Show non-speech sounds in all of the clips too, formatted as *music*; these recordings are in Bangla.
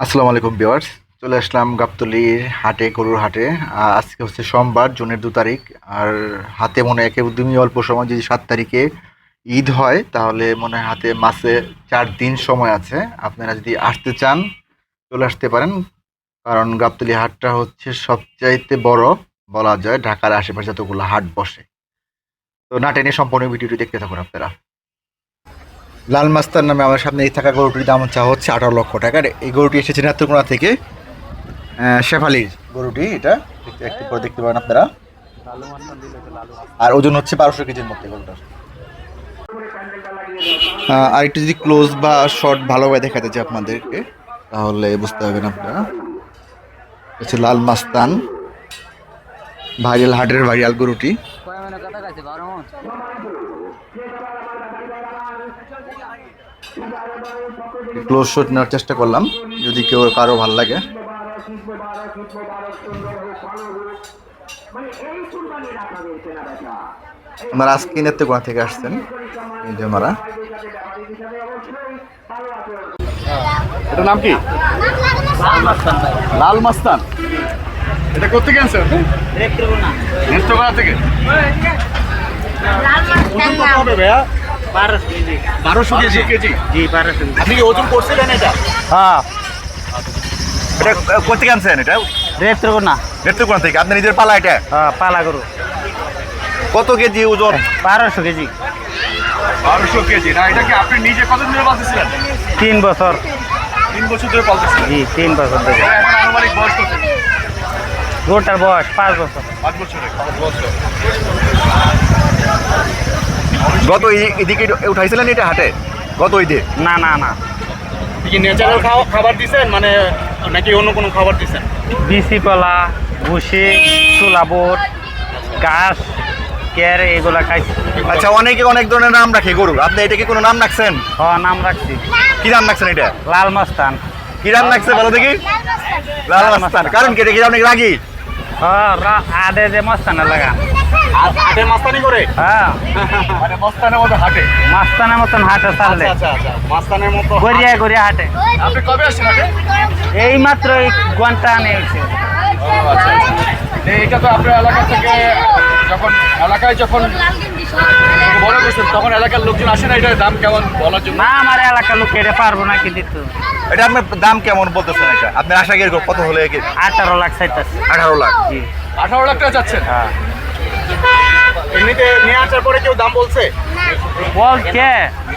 আসসালামু আলাইকুম, ভিউয়ার্স। চলে আসলাম গাবতলির হাটে, গরুর হাটে। আজকে হচ্ছে সোমবার, জুনের দু তারিখ। আর হাতে মনে একদমই অল্প সময়, যদি সাত তারিখে ঈদ হয়, তাহলে মনে হয় হাতে মাসে চার দিন সময় আছে। আপনারা যদি আসতে চান, চলে আসতে পারেন। কারণ গাবতলি হাটটা হচ্ছে সবচাইতে বড়, বলা যায়, ঢাকার আশেপাশে যতগুলো হাট বসে। তো না টেনে সম্পূর্ণ ভিডিওটি দেখতে থাকুন আপনারা। লাল মাস্তার নামে আমার সামনে এই থাকা গরুটির দাম চা হচ্ছে আঠারো লক্ষ টাকার এই গরুটি এসেছে নেত্রকোনা থেকে শেফালির গরুটি, এটা একটু পরে দেখতে পারেন আপনারা। আর ওজন হচ্ছে বারোশো কেজির মধ্যে গরুটার। আর একটু যদি ক্লোজ বা শর্ট ভালোভাবে দেখাতে চাই আপনাদেরকে, তাহলে বুঝতে পারবেন আপনারা। হচ্ছে লাল মাস্তান ভাইরাল হাটের ভাইরাল গরুটি কয় মানে কথা কাছে বারো মন ক্লোজ শট নেওয়ার চেষ্টা করলাম। যদি কেউ কারও ভালো লাগে। ওনারা আজকে নেত্রকোনা থেকে আসছেন যে ওনারা এটার নাম কি? লাল মাস্তান। এটা করতে গেছেন নেত্রকোনা। থেকে? হবে ভাইয়া? বারোশো কেজি। বারোশো কেজি? কেজি। জি বারোশো কেজি। আপনি কি ওজন করছিলেন এটা? হ্যাঁ। এটা করতে গেছেন এটা? থেকে। আপনি নিজের পালা এটা? হ্যাঁ পালা গরু। কত কেজি ওজন? বারোশো কেজি। বারোশো কেজি। না এটা কি আপনি নিজে কতদিন ধরে পালতেছিলেন? তিন বছর। তিন বছর ধরে পালতেছিলেন? জি তিন বছর ধরে। এখন আনুমানিক বয়স কত? গরুটার বয়স পাঁচ বছর। পাঁচ বছরে পাঁচ বছর। গত এদিকে উঠাইছিলেন এটা হাটে গত ঈদে? না না না। কি ন্যাচারাল খাবার দিছেন? মানে নাকি অন্য কোনো খাবার দিছেন? বিসি কলা ভুসি চুলা বোট ঘাস কের এগুলা খাইছি। আচ্ছা অনেকে অনেক ধরনের নাম রাখে গরুর আপনি এটাকে কোনো নাম রাখছেন? হ নাম রাখছি। কি নাম রাখছেন এটা? লাল মস্তান। কি নাম রাখছে বলো দেখি? লাল মাস্তান। কারণ কি এটা কি অনেক রাগি? হ রা- আদে যে মস্তানে লাগা হাটে মাস্তানি করে? হ্যাঁ। মানে মস্তানের মতো হাটে? মাস্তানের মতন হাটে চাললে আচ্ছা আচ্ছা মাস্তানের মতো গড়িয়া গড়িয়া হাটে। আপনি কবে আসছেন হাটে? এই মাত্র এই ঘণ্টা নিয়েছে আচ্ছা এইটা তো আপনার এলাকা থেকে যখন এলাকায় যখন বড় করছেন তখন এলাকার লোকজন আসে না? এটার দাম কেমন বলার জন্য? না আমার এলাকার লোক এটা পারব না কি দিত এটা আপনার দাম কেমন বলতেছেন এটা? আপনার আশা কীরকম? কত হলে কি? আঠারো লাখ চাইতেছে। আঠারো লাখ। জি। আঠারো লাখ টাকা যাচ্ছে হ্যাঁ। এমনিতে নিয়ে আসার পরে কেউ দাম বলছে? বলছে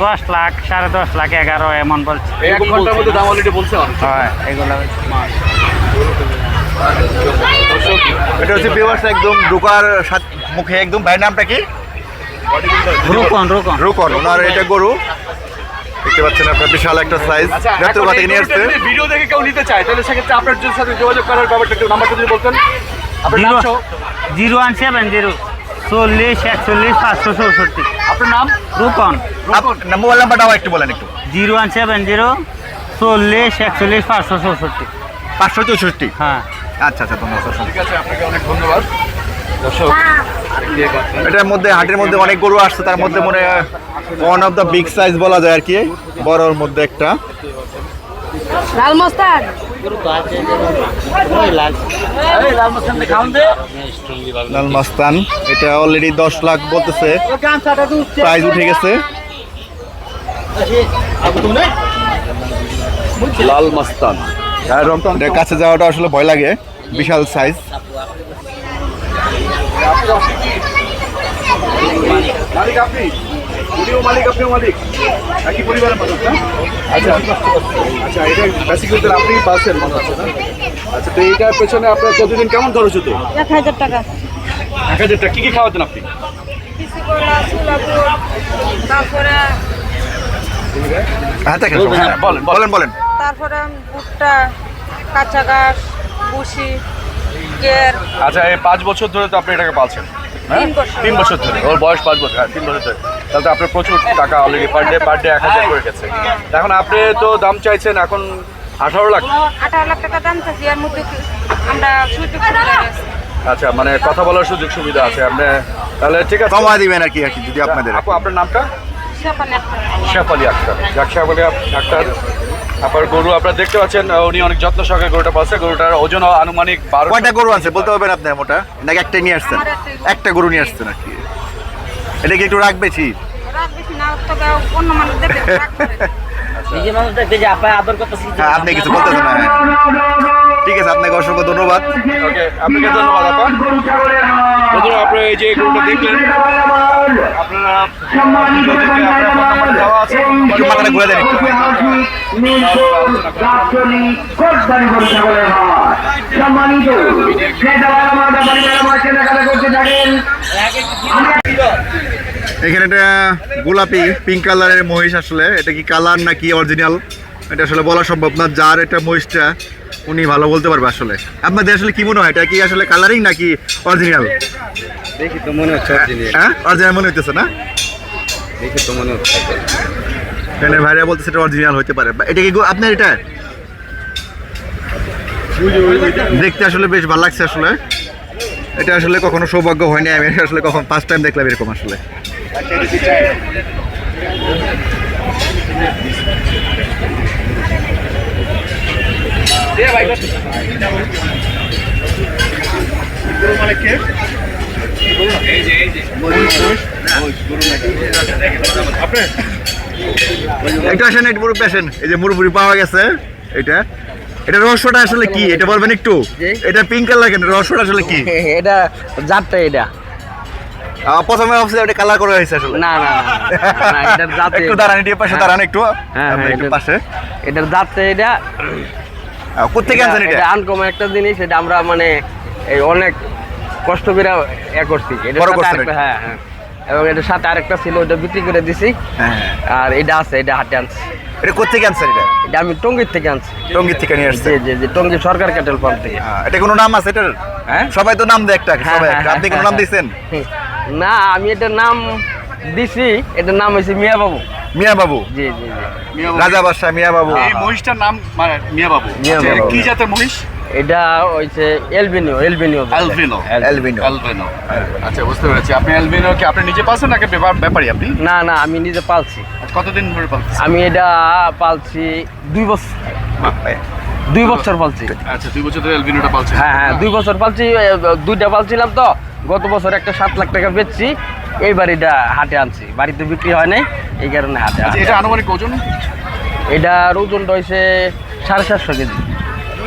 দশ লাখ সাড়ে দশ লাখ এগারো এমন বলছে। এক ঘণ্টার মধ্যে দাম অলরেডি বলছে হয় এগুলো এটা হচ্ছে একদম ঢোকার মুখে। একদম ভাইয়ের নামটা কি? রুকন রুকন রুকন ওনার এটা গরু। দেখতে পাচ্ছেন আপনার বিশাল একটা সাইজ নেত্রকোনা থেকে নিয়ে আসছে। ভিডিও দেখে কেউ নিতে চায় তাহলে সেক্ষেত্রে আপনার সাথে যোগাযোগ করার ব্যাপারটা একটু নাম্বারটা যদি বলতেন। Zero one seven zero. চল্লিশ একচল্লিশ পাঁচশো চৌষট্টি। আপনার নাম? আপনার মোবাইল নাম্বারটাও একটু বলেন একটু। জিরো ওয়ান সেভেন জিরো চল্লিশ একচল্লিশ পাঁচশো চৌষট্টি। পাঁচশো চৌষট্টি? হ্যাঁ। আচ্ছা আচ্ছা ধন্যবাদ ঠিক আছে আপনাকে অনেক ধন্যবাদ। দর্শক এটার মধ্যে হাটের মধ্যে অনেক গরু আসছে তার মধ্যে মনে one of the big size বলা যায় আর কি বড়র মধ্যে একটা। লাল মস্তান। লাল মাস্তান এটা অলরেডি দশ লাখ বলতেছে। প্রাইস উঠে গেছে। লাল মাস্তান। এটা কাছে যাওয়াটা আসলে ভয় লাগে বিশাল সাইজ আপনি? উনিও মালিক আপনিও মালিক। একই পরিবারের মানুষ না আচ্ছা আচ্ছা এটা বেসিক্যালি আপনি পাচ্ছেন মনে হচ্ছে না আচ্ছা তো এইটার পেছনে আপনার প্রতিদিন কেমন খরচ হতো এক হাজার টাকা। এক হাজার টাকা কী কী খাওয়াতেন আপনি? হ্যাঁ বলেন বলেন। বলেন তারপরে ভুট্টা কাঁচা ঘাস কের আচ্ছা এই পাঁচ বছর ধরে তো আপনি এটাকে পালছেন হ্যাঁ? তিন বছর। তিন বছর ধরে ওর বয়স পাঁচ বছর হ্যাঁ তিন বছর ধরে। তাহলে তো আপনার প্রচুর টাকা already per day per day এক হাজার করে গেছে। এখন আপনি তো দাম চাইছেন এখন আঠারো লাখ? আঠারো লাখ টাকা দাম থাকি এর মধ্যে আমরা সুযোগ সুবিধা আচ্ছা মানে কথা বলার সুযোগ সুবিধা আছে আপনি তাহলে ঠিক আছে। কমা দিবেন আর কি আর কি যদি আপনাদের আপু আপনার নামটা? সেখানে একটা শেফ আলী আক্তার। যাক শেফ আলী আক্তার। আপনার গরু আপনারা দেখতে পাচ্ছেন উনি অনেক যত্ন সহকারে গরুটা পালছে গরুটার ওজন আনুমানিক বারো কয়টা গরু আছে? বলতে পারবেন আপনার মোটা? নাকি একটাই নিয়ে আসছেন। একটা গরু নিয়ে আসছেন আর কি। এটা কি একটু রাখবে ঠিক রাখবে না তো অন্য মানুষ দেখে রাখবে করে। *laughs* নিজে মানুষ দেখতে যে আপা আদর করতেছি হ্যাঁ আপনি কিছু বলতেছেন না হ্যাঁ। ঠিক আছে আপনাকে অসংখ্য ধন্যবাদ। ওকে আপনাকে ধন্যবাদ আপা। বন্ধুরা আপনারা এই যে গরুটা দেখলেন আপনারা দেওয়া আছে একটু মাথাটা ঘুরে দেন সম্মানিত এখানে একটা গোলাপি পিঙ্ক কালারের মহিষ আসলে। এটা কি কালার নাকি অরিজিনাল এটা আসলে বলা সম্ভব না যার এটা মহিষটা উনি ভালো বলতে পারবে আসলে। আপনাদের আসলে কি মনে হয় এটা কি আসলে কালারিং নাকি অরিজিনাল দেখি তো মনে হচ্ছে অরিজিনাল হ্যাঁ? অরিজিনাল মনে হইতেছে না? দেখি তো মনে হচ্ছে। এখানে ভাইরা বলতেছে এটা অরিজিনাল হতে পারে। এটা কি আপনার এটা? দেখতে আসলে বেশ ভালো লাগছে আসলে। এটা আসলে কখনো সৌভাগ্য হয়নি আমি আসলে কখন ফার্স্ট টাইম দেখলাম এরকম আসলে। একটু আসেন একটু মুরব্বী আসেন। এই যে মুরব্বী পাওয়া গেছে এটা। এটা রহস্যটা আসলে কি? এটা বলবেন একটু। এটা পিঙ্ক কালার কেন? রহস্যটা আসলে কি? *laughs* এটা জাতটা এটা। প্রথমে ভাবছিলাম এটা কালার করা হয়েছে আসলে। না না না, না, না এটার জাতে একটু দাঁড়ান একটু পাশে দাঁড়ান একটু। হ্যাঁ, হ্যাঁ, একটু পাশে। এটার জাতটা এটা আহ, কোত্থেকে আনছেন এটা আনকমন একটা জিনিস এটা আমরা মানে এই অনেক কষ্ট করে এ করছি। এটা? হ্যাঁ হ্যাঁ। এবং এটার সাথে আরেকটা ছিল ওটা বিক্রি করে দিছি। হ্যাঁ আর এটা আছে এটা হাটে আনছি। এটা কোত্থেকে আনছেন এটা? এটা আমি টঙ্গির থেকে আনছি। টঙ্গির থেকে নিয়ে আসছে জি জি জি টঙ্গি সরকার ক্যাটেল পাম্প থেকে। এটা কোনো নাম আছে এটার? হ্যাঁ? সবাই তো নাম দেয় একটা হ্যাঁ, সবাই হ্যাঁ, আপনি কোনো হ্যাঁ, নাম দিয়েছেন? না আমি এটার নাম দিছি এটার নাম হয়েছে মিয়া বাবু। মিয়া বাবু? জি জি জি। রাজা বাদশাহ মিয়া বাবু। এই মহিষটার নাম মানে মিয়া বাবু। মিয়া আচ্ছা, বাবু। কি জাতের মহিষ? এটা হচ্ছে albino albino albino. Albino. Albino. আচ্ছা বুঝতে পেরেছি। আপনি অ্যালবিনো কি আপনি নিজে পালছেন নাকি ব্যাপার- আপনি? না না আমি নিজে পালছি। আচ্ছা, কতদিন ধরে পালছেন আমি এটা পালছি দুই বছর। দুই বছর পালছি। আচ্ছা দুই বছর ধরে অ্যালবিনোটা পালছেন। হ্যাঁ হ্যাঁ দুই বছর পালছি দুইটা পালছিলাম তো। গত বছর একটা সাত লাখ টাকা বেচছি এই বাড়িটা হাটে আনছি। বাড়িতে বিক্রি হয় নাই এই কারণে হাটে আচ্ছা এটা আনুমানিক ওজন? এটার ওজনটা হয়েছে সাড়ে সাতশো কেজি।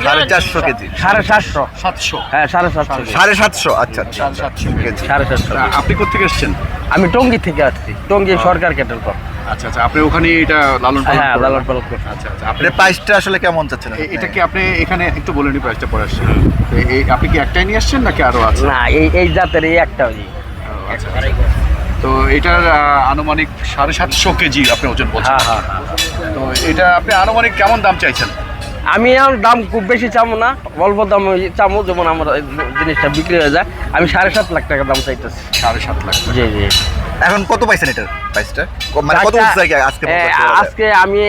সাড়ে চারশো কেজি। সাড়ে সাতশো। সাতশো? হ্যাঁ সাড়ে সাতশো। সাড়ে সাতশো আচ্ছা আচ্ছা সাতশো কেজি। সাড়ে সাতশো আপনি কোথেকে এসেছেন? আমি টঙ্গি থেকে আসছি টঙ্গি সরকার ক্যাটেল পাম্প আচ্ছা আচ্ছা আপনি ওখানে এটা লালন পালন হ্যাঁ? লালন পালন। আচ্ছা আচ্ছা আপনি প্রাইসটা আসলে কেমন চাচ্ছেন এটা কি আপনি এখানে একটু প্রাইসটা পরে আসছেন এই আপনি কি একটাই নিয়ে আসছেন নাকি আরও আছে? না এই এই জাতের এই একটা ওই। আচ্ছা আচ্ছা। তো এটার আনুমানিক সাড়ে সাতশো কেজি আপনি ওজন বলছেন। হ্যাঁ হ্যাঁ হ্যাঁ। তো এটা আপনি আনুমানিক কেমন দাম চাইছেন? আমি আর দাম খুব বেশি চামো না অল্প দাম চামো যেমন আমার জিনিসটা বিক্রি হয়ে যায়। আমি সাড়ে সাত লাখ টাকা দাম চাইতেছি। সাড়ে সাত লাখ জি জি। এখন কত পাইছেন এটার প্রাইসটা মানে কত উঠছে কি আজকে? আজকে আমি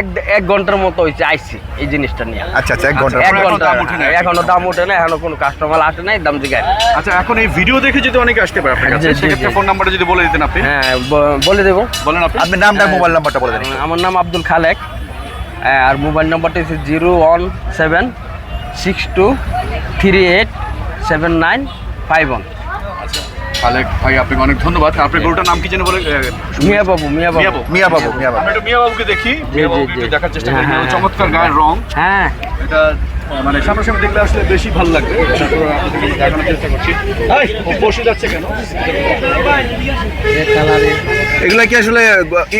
এক এক ঘণ্টার মতো হয়েছে আইছি এই জিনিসটা নিয়ে। আচ্ছা আচ্ছা এক ঘণ্টা এক এখনও ঘণ্টা দাম ওঠে নাই? এখনও দাম ওঠে না এখনও কোনো কাস্টমার আসে নাই দাম জিগায়। আচ্ছা এখন এই ভিডিও দেখে যদি অনেকে আসতে পারে আপনার কাছে সেক্ষেত্রে ফোন নাম্বারটা যদি বলে দিতেন আপনি। হ্যাঁ বলে দেবো। বলেন আপনি। আপনি নামটা মোবাইল নাম্বারটা বলে দেন। আমার নাম আব্দুল খালেক। আর মোবাইল নম্বরটি হচ্ছে zero one seven six two three eight seven nine five one. তাহলে ভাই আপনাকে অনেক ধন্যবাদ। আপনি গরুটার নাম কি যেন বলে মিয়া বাবু মিয়া মিয়া বাবু। মিয়া বাবু মিয়া বাবু। একটু মিয়া বাবুকে দেখি। মিয়া বাবুকে দেখার চেষ্টা করি। হ্যাঁ, হ্যাঁ, চমৎকার গায়ের রং। হ্যাঁ। এটা মানে সামনাসামনি দেখলে আসলে বেশি ভালো লাগবে। তারপর আপনাদেরকে দেখানোর চেষ্টা করছি। বসে যাচ্ছে কেন? এগুলা কি আসলে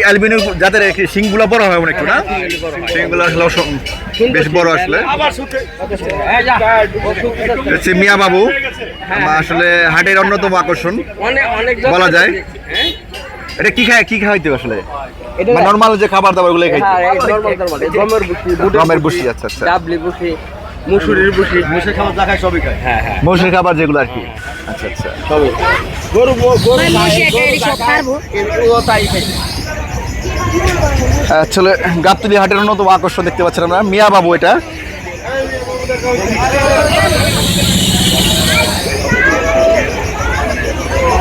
অ্যালবিনো জাতের কি শিংগুলো বড় হয় অনেক একটু না? শিংগুলো আসলে বেশ বড় আসলে। হচ্ছে মিয়া বাবু আসলে হাটের অন্যতম আকর্ষণ অনেক অনেক বলা যায়। এটা কি খায় কি খাইতে আসলে? এটা- নর্মাল যে খাবার দাবারগুলো খাইতে। হ্যাঁ গমের ভুসি, আচ্ছা, আচ্ছা। ডাবলি ভুসি মুসুরির ভুসি মুসুর খাবার দেখায় সবই খায়। হ্যাঁ হ্যাঁ। মৌসুমী খাবার যেগুলো আর কি। আচ্ছা আচ্ছা। গরু গরু গরু ও তাই খাইছে আসলে গাবতলি হাটের অন্যতম আকর্ষণ দেখতে পাচ্ছেন আমরা। মিয়া বাবু এটা।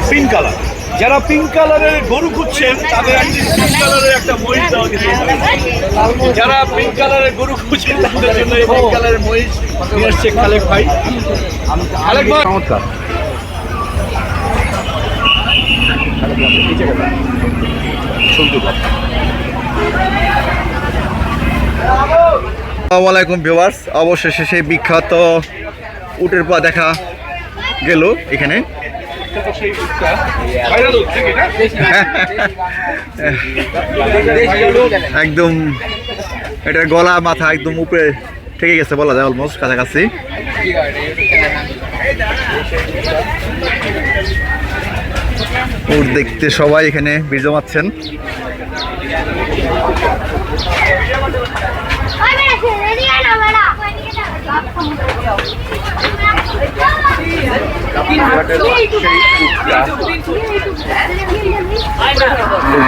Pink colour. যারা পিঙ্ক কালারের গরু খুঁজছেন তাদের একটি পিঙ্ক কালারের একটা মহিষ দেওয়া যেতে যারা পিঙ্ক কালারের গরু খুঁজছেন তাদের জন্য এই পিঙ্ক কালারের মহিষ নিয়ে আসছে খালেক ভাই। খালেক ভাই। চমৎকার আসসালামু আলাইকুম ভিউয়ার্স অবশেষে সেই বিখ্যাত উটের পা দেখা গেল এখানে। *laughs* একদম এটার গলা, মাথা একদম উপরে থেকে গেছে বলা যায় অলমোস্ট কাছাকাছি। দেখতে সবাই এখানে ভিড় জমাচ্ছেন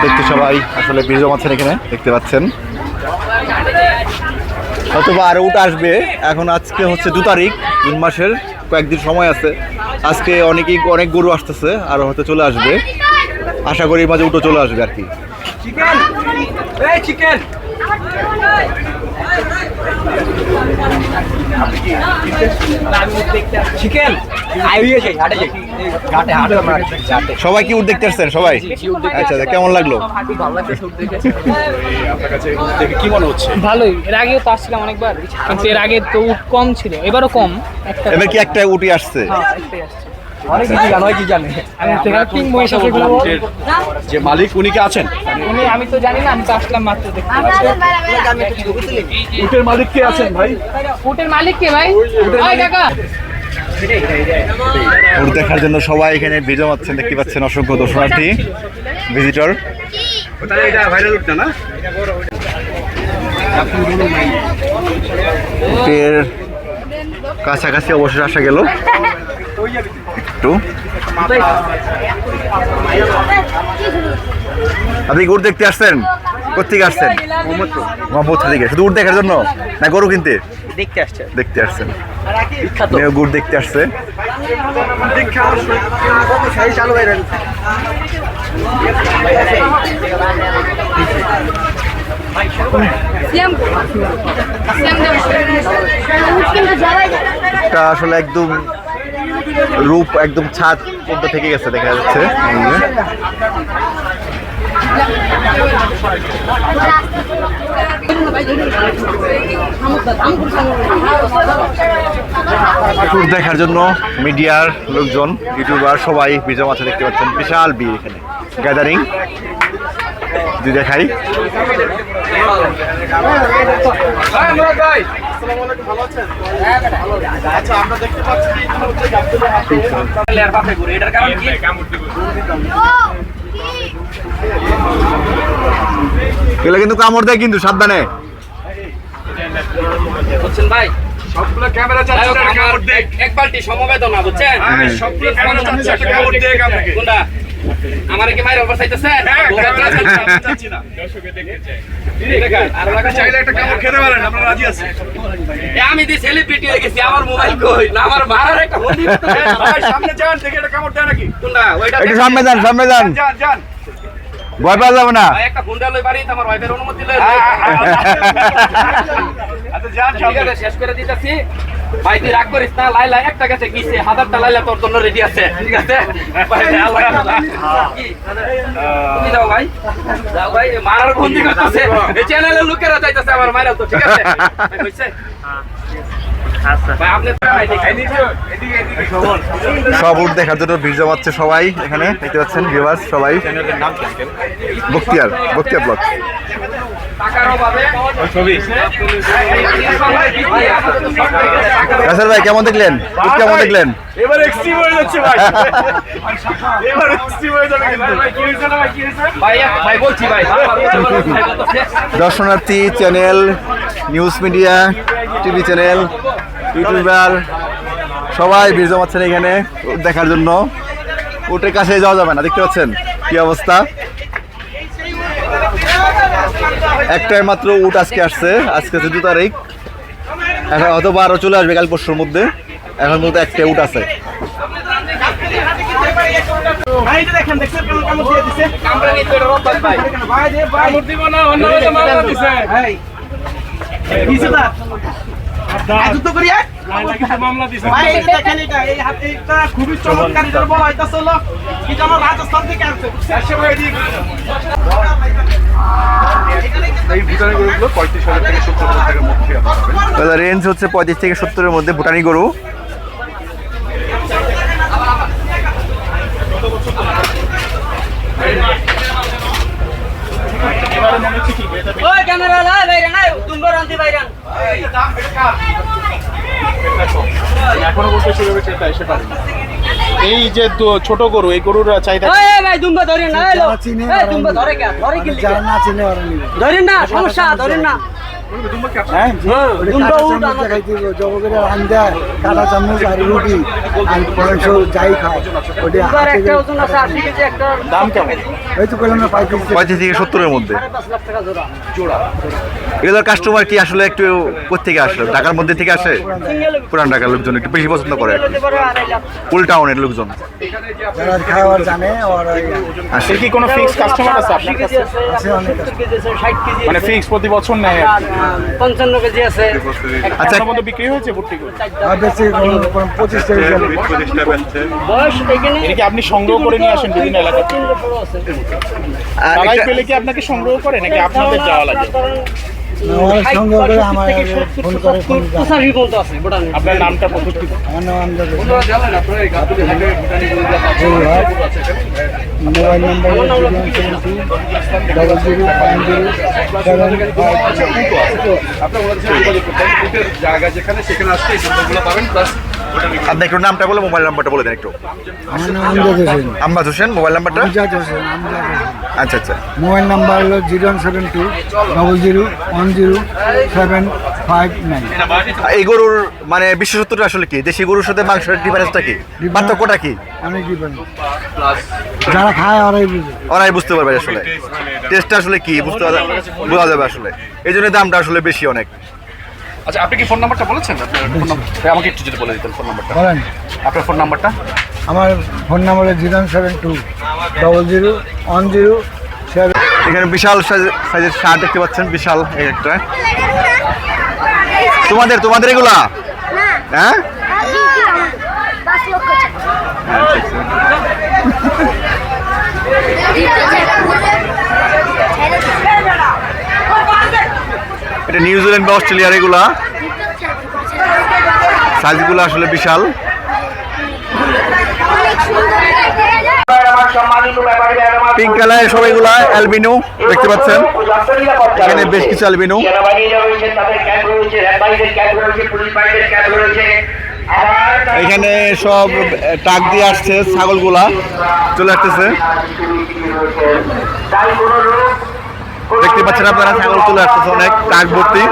দেখতে সবাই আসলে ভিড় জমাচ্ছেন এখানে দেখতে পাচ্ছেন। অথবা আরও উট আসবে। এখন আজকে হচ্ছে দু তারিখ, জুন মাসের কয়েকদিন সময় আছে। আজকে অনেকেই অনেক গরু আসতেছে, আর হয়তো চলে আসবে। আশা করি মাঝে উটো চলে আসবে আর কি। সবাই কি উঠ দেখতে আসছেন সবাই আচ্ছা কেমন লাগল? দেখে কি মনে হচ্ছে? ভালোই। এর আগেও তো আসছিলাম অনেকবার কিন্তু এর আগে তো উট কম ছিল এবারও কম। একটা এবার কি একটা উটি আসছে? হ্যাঁ, আসছে। অনেক কিছু জানো কি জানে? তিন মহিষ আছে যে মালিক উনি কি আছেন? উনি আমি তো জানি না আমি তো আসলাম মাত্র দেখতে। উটের মালিক কে আছেন ভাই? উটের মালিক কে ভাই? ওই কাকা। উট দেখার জন্য সবাই এখানে ভিড় জমাচ্ছেন দেখতে পাচ্ছেন অসংখ্য দর্শনার্থী ভিজিটর কাছাকাছি অবশ্যই আসা গেল। একটু আপনি উট দেখতে আসছেন? কোথেকে আসছেন? থেকে শুধু উট দেখার জন্য? না গরু কিনতে? দেখতে আসছে। দেখতে আসছেন। গুড় দেখতে আসছে। এটা আসলে একদম রূপ একদম ছাদ পর্যন্ত থেকে গেছে, দেখা যাচ্ছে। ট্যুর দেখার জন্য মিডিয়ার লোকজন, ইউটিউবার সবাই বিজয় মাছে দেখতে পাচ্ছেন, বিশাল ভিড় এখানে। গ্যাদারিং যদি দেখাই। এগুলো কিন্তু কামড় দেয় কিন্তু সাবধানে। বুঝছেন ভাই? সবগুলো ক্যামেরা চাচ্ছে কামড় দেখ এক বালতি সমবেদনা বুঝছেন? সবগুলো ক্যামেরা চাচ্ছে একটা কামড় দেখ আপনাকে কোনটা? আমার কি মায়ের না। পারেন আমরা রাজি আছি আমি দি সেলিব্রিটি হয়ে গেছি আমার মোবাইল কই? না আমার মারার একটা *laughs* সামনে যান দেখে একটা কামড় দেয় নাকি। কোনটা? ওইটা একটু সামনে যান সামনে যান। যান যান ভয় পাওয়া যাবে না। একটা ফোনটা লই বাড়ি আমার ওয়াইফের অনুমতি লই *laughs* আচ্ছা যান ঠিক আছে শেষ করে দিতেছি। ভাই তুই রাগ করিস না লাইলা একটা গেছে গিয়েছে হাজারটা লাইলা তোর জন্য রেডি আছে ঠিক আছে। কি? তুমি যাও ভাই যাও ভাই মারার বন্দি করতেছে। এই চ্যানেলের লোকেরা যাইতেছে আমার মারা তো ঠিক আছে? হইছে? আচ্ছা। ভাই আপনি তো ভাই দেখাই সব উট দেখার জন্য ভিড় জমাচ্ছে সবাই এখানে দেখতে পাচ্ছেন ভিউয়ার্স সবাই। বক্তিয়ার বক্তিয়ার ছবি রাসেল ভাই কেমন দেখলেন? কেমন দেখলেন? এবার এক্সট্রিম হয়ে যাচ্ছে ভাই। *laughs* এবার এক্সট্রিম হয়ে যাবে কিন্তু। ভাই ভাই কি হয়েছে? ভাই ভাই বলছি ভাই ভাই দর্শনার্থী channel news media TV channel YouTuber সবাই ভিড় জমাচ্ছেন এখানে দেখার জন্য। উটের কাছে যাওয়া যাবে না দেখতে পাচ্ছেন কি অবস্থা? একটাই মাত্র উট আজকে আসছে। আজকে হচ্ছে দু তারিখ এখন হয়তো আরও চলে আসবে কাল পরশুর মধ্যে। এখন মধ্যে একটা উট আছে। ভাই খুবই চমৎকার এটার বলা হইতাছে কি যেন রাজস্থান থেকে আসছে এই ভুটানি গরুগুলো পঁয়ত্রিশ থেকে সত্তর হাজার টাকার মধ্যে আপনারা পাবেন রেঞ্জ হচ্ছে পঁয়ত্রিশ থেকে সত্তরের মধ্যে ভুটানি গরু। এখনও বলতে সেভাবে ক্রেতা এসে পারেনি এই যে ছোট গরু এই গরুর চাহিদা ভাই দুম্বা ধরেন না ধরে কি? ধরেন না সমস্যা ধরেন না। হ্যাঁ দুম্বা উল্টা জগতের আন্দা কাটা চামচ আর রুটি আর মাংস যাই খায়। ওটা দুম্বার একটা ওজন আছে আশি কেজি একটা দাম কেমন? এই তো করলাম না পঁয়ত্রিশ পঁয়ত্রিশ থেকে সত্তরের মধ্যে। এগুলোর কাস্টমার কি আসলে একটু কোথেকে আসলো? ঢাকার মধ্যে থেকে আসে? পুরান ঢাকার লোকজন একটু বেশি পছন্দ করে ফুল টাউনের লোকজন। খাওয়ার জানে কি কোনো ফিক্স কাস্টমার আছে আপনার কাছে? মানে ফিক্স প্রতি বছর নেয় পঞ্চান্ন কেজি আছে। আচ্ছা মতো বিক্রি হয়েছে ভর্তি করে পঁচিশ বয়স এখানে কি আপনি সংগ্রহ করে নিয়ে আসেন বিভিন্ন এলাকা থেকে? পেলে কি আপনাকে সংগ্রহ করে নাকি আপনাদের যাওয়া লাগে? আপনার নামটা মোবাইল নাম্বার জায়গা যেখানে সেখানে এই সুন্দরগুলো পাবেন প্লাস আপনি একটু নামটা বলে মোবাইল নাম্বারটা বলে দেন একটু। আমজাদ হোসেন। আম্বাজ হোসেন মোবাইল নাম্বারটা? আচ্ছা আচ্ছা। মোবাইল নাম্বার হলো zero one seven two double zero one zero seven five nine এই গরুর মানে বিশেষত্বটা আসলে কি? দেশি গরুর সাথে মাংসের ডিফারেন্সটা কি? পার্থক্যটা কি? অনেক ডিফারেন্ট যারা খায় ওরাই বুঝে। ওরাই বুঝতে পারবে আসলে। টেস্টটা আসলে কি? বুঝতে বোঝা যাবে আসলে। এই জন্য দামটা আসলে বেশি অনেক। আচ্ছা আপনি কি ফোন নাম্বারটা বলেছেন? আপনার ফোন নাম্বার আমাকে একটু যদি বলে দিতেন ফোন নাম্বারটা বলেন। আপনার ফোন নাম্বারটা আমার phone number zero seven two double zero one zero seven এখানে বিশাল সাইজ- সাইজের শার্ট দেখতে পাচ্ছেন, বিশাল একটা। তোমাদের তোমাদের এগুলা? হ্যাঁ? এটা নিউজিল্যান্ড বা অস্ট্রেলিয়ার এগুলা? সাইজগুলো আসলে বিশাল। পিঙ্ক কালার সব এগুলা অ্যালবিনো দেখতে পাচ্ছেন। এখানে বেশ কিছু অ্যালবিনো এখানে সব টাক দিয়ে আসছে ছাগলগুলা চলে আসতেছে। দেখতে পাচ্ছেন আপনারা ছাগল চলে আসতেছে অনেক টাক ভর্তি।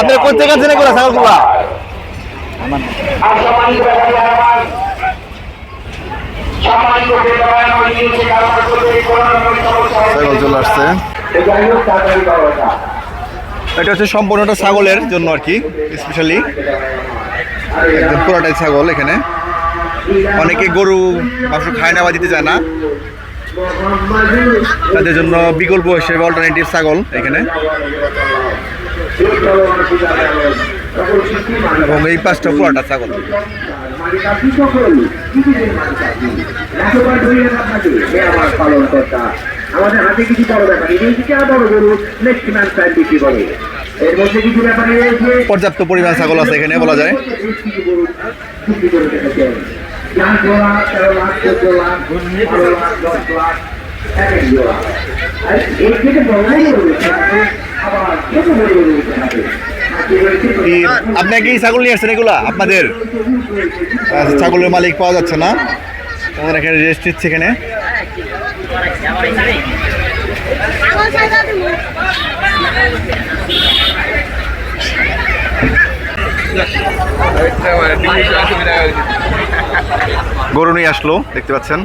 আপনারা কোথা থেকে আছেন এগুলা ছাগলগুলা? ছাগল চলে আসছে। এটা। হচ্ছে সম্পূর্ণটা ছাগলের জন্য আর কি স্পেশালি একদম পুরোটাই ছাগল এখানে। অনেকে গরু মাংস খায় না বা দিতে চায় না। তাদের জন্য বিকল্প হিসেবে অল্টারনেটিভ ছাগল এখানে। এবং এই পাঁচটা পুরোটা ছাগল আমাদের হাতে কিছু বড় ব্যাপার এই দিকে আর বড় গরু বিক্রি করে এর মধ্যে কিছু পর্যাপ্ত পরিমাণ ছাগল আছে এখানে বলা যায় এর থেকে আবার রয়েছে কি ছাগল নিয়ে আসছেন এগুলা? আপনাদের? আচ্ছা, ছাগলের মালিক পাওয়া যাচ্ছে না। আমাদের এখানে রেস্ট নিচ্ছে এখানে। গরু নিয়ে আসলো দেখতে পাচ্ছেন।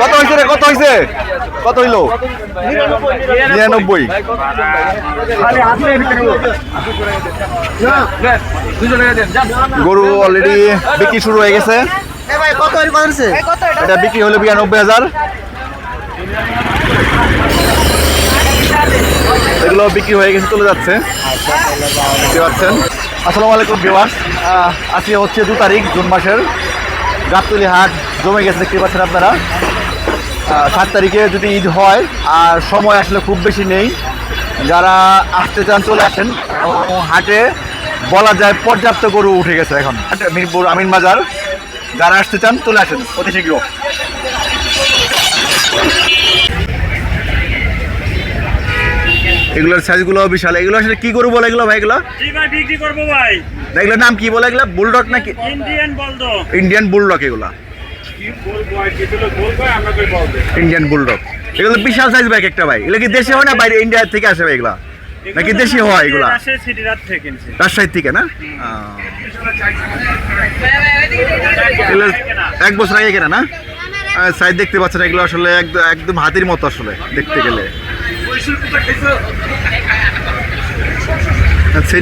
কত হয়েছে রে কত হয়েছে কত হইল? নিরানব্বই। গরু অলরেডি বিক্রি শুরু হয়ে গেছে। এটা বিক্রি হলো বিরানব্বই হাজার। এগুলো বিক্রি হয়ে গেছে চলে যাচ্ছে। দেখতে পাচ্ছেন? আসসালামু আলাইকুম বিওয়াস আজকে হচ্ছে দু তারিখ জুন মাসের। গাবতলি হাট জমে গেছে দেখতে পাচ্ছেন আপনারা? সাত তারিখে যদি ঈদ হয় আর সময় আসলে খুব বেশি নেই যারা আসতে চান চলে আসেন। হাটে বলা যায় পর্যাপ্ত গরু উঠে গেছে এখন। মিরপুর আমিন বাজার যারা আসতে চান চলে আসেন অতি শীঘ্র। এগুলোর সাইজগুলো বিশাল। এগুলো আসলে কি গরু বলে এগুলো ভাই এগুলো? বিক্রি করব ভাই? এগুলোর নাম কি বলে এগুলো? বুলডগ নাকি? ইন্ডিয়ান বুলডগ এগুলা। ইন্ডিয়ান বুলডগ এগুলো বিশাল সাইজ বাইক একটা ভাই এগুলো কি দেশে হয় না বাইরে ইন্ডিয়া থেকে আসে ভাই এগুলা নাকি দেশি হয় এগুলা? রাজশাহী থেকে না? এক বছর আগে কেনা না? সাইজ দেখতে পাচ্ছেন এগুলো আসলে একদম হাতির মতো আসলে দেখতে গেলে।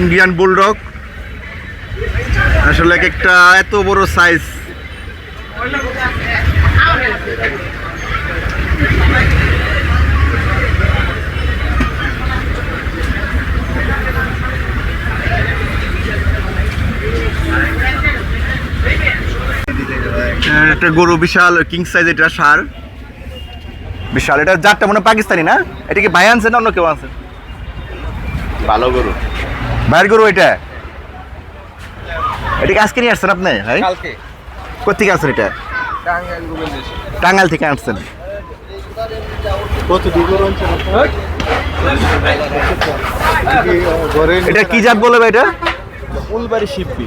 Indian bulldog. আসলে এক একটা এত বড় সাইজ একটা গরু বিশাল কিং সাইজ এটা সার বিশাল এটা জাতটা মনে হয় পাকিস্তানি না? এটা কি ভাই আনছে না অন্য কেউ আনছে? ভালো গরু। ভাইয়ের গরু এটা? এটা কি আজকে নিয়ে আসছেন আপনি? ভাই? কালকে। কোথেকে আসছেন এটা? টাঙ্গাইল থেকে আসছেন এটা কি জাত বলে ভাই এটা উলবাড়ি শিববি।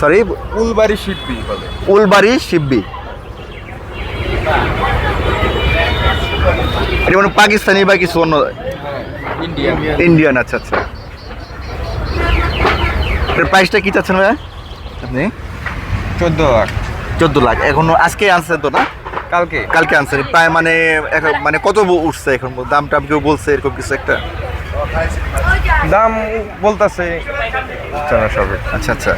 সরি উলবাড়ি শিববি বলে। উলবাড়ি শিববি। এটা মানে পাকিস্তানি বা কিছু অন্য? ইন্ডিয়ান। ইন্ডিয়ান আচ্ছা আচ্ছা। এটার প্রাইসটা কি চাচ্ছেন ভাই আপনি? চোদ্দ লাখ। চোদ্দ লাখ। এখন আজকে আনছেন তো না? কালকে? কালকে আনছেন প্রায় মানে এখন মানে কত উঠছে এখন? দাম টাম কেউ বলছে এরকম কিছু একটা? দাম বলতেছে। জানা সবে। আচ্ছা আচ্ছা।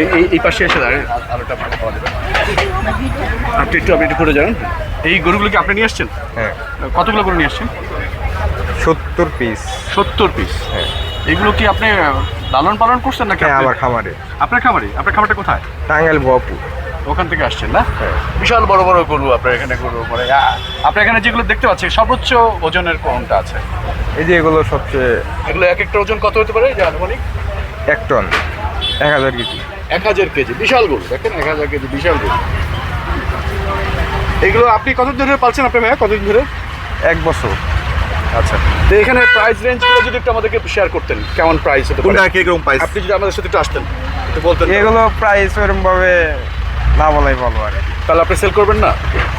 এই এই পাশে এসে দাঁড়ান। আলোটা আপনি একটু আপনি একটু করে যান। এই গরুগুলো কি আপনি নিয়ে আসছেন? হ্যাঁ। কতগুলো গরু নিয়ে আসছেন? সত্তর পিস সত্তর পিস হ্যাঁ। এগুলো কি আপনি লালন পালন করছেন নাকি হ্যাঁ আমার খামারে। আপনার খামারে? আপনার খামারটা কোথায়? টাঙ্গাইল ভপুর ওখান থেকে আসছেন না? হ্যাঁ। বিশাল বড় বড় গরু আপনার এখানে গরু মানে আপনার এখানে যেগুলো দেখতে পাচ্ছি সর্বোচ্চ ওজনের কোনটা আছে? এই যে এগুলো সবচেয়ে এগুলো এক একটা ওজন কত হতে পারে যে আনুমানিক? এক টন এক হাজার কেজি। এক হাজার কেজি বিশাল গরু দেখেন এক হাজার কেজি বিশাল গরু। এগুলো আপনি কতদিন ধরে পালছেন আপনার ভাইয়া? কতদিন ধরে? এক বছর। আচ্ছা তো এখানে প্রাইস রেঞ্জগুলো যদি একটু আমাদেরকে শেয়ার করতেন কেমন প্রাইস হতে পারে? কোনটা কীরকম প্রাইস আপনি যদি আমাদের সাথে একটু আসতেন একটু বলতেন। এগুলো প্রাইস ওরকম ভাবে না বলাই ভালো আর। তাহলে আপনি সেল করবেন না?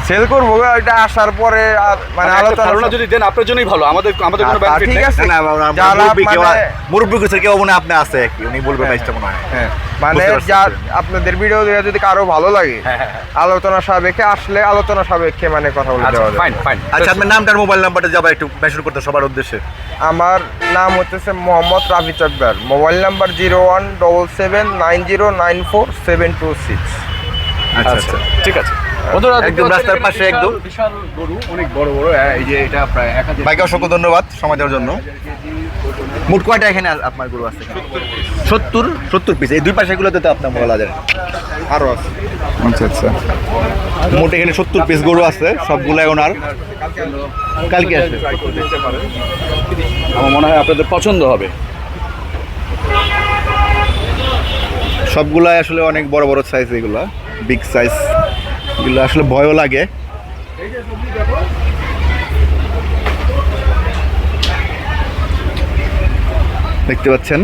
সেল করব এটা আসার পরে মানে মানে আলোচনা যদি দেন আপনার জন্যই ভালো। আমাদের আমাদের কোনো আচ্ছা, ঠিক আছে। না, না, না, যারা মুরব্বি কেউ মানে- কিছু কেউ মনে আপনি আছে কি উনি বলবে প্রাইসটা মনে হয়। হ্যাঁ। মানে যা আপনাদের ভিডিও দেখে যদি কারও ভালো লাগে হ্যাঁ, হ্যাঁ, হ্যাঁ। আলোচনা সাপেক্ষে আসলে আলোচনা সাপেক্ষে মানে কথা বলে আচ্ছা দেওয়া যাবে ফাইন ফাইন আচ্ছা আপনার নামটার মোবাইল নাম্বারটা যাবা একটু মেনশন করতে সবার উদ্দেশ্যে। আমার নাম হচ্ছে Mohammad Rafi Chakdar. Mobile number zero one double seven nine zero nine four seven two six আচ্ছা আচ্ছা আচ্ছা। ঠিক আছে। বন্ধুরা একদম রাস্তার পাশে একদম। বিশাল গরু অনেক বড় বড় এই যে এটা প্রায় এক হাজার ভাইকে অসংখ্য ধন্যবাদ সময় দেওয়ার জন্য। মোট কয়টা এখানে আপনার গরু আছে? সত্তর সত্তর পিস এই দুই তো আপনার মোবাইল আছে। আরও আছে। আচ্ছা আচ্ছা। মোট এখানে সত্তর পিস গরু আছে সবগুলো ওনার। কালকে আসবে। আমার মনে হয় আপনাদের পছন্দ হবে। সবগুলাই আসলে অনেক বড় বড় সাইজ এগুলো। বিগ সাইজ এগুলো আসলে ভয়ও লাগে। দেখতে পাচ্ছেন?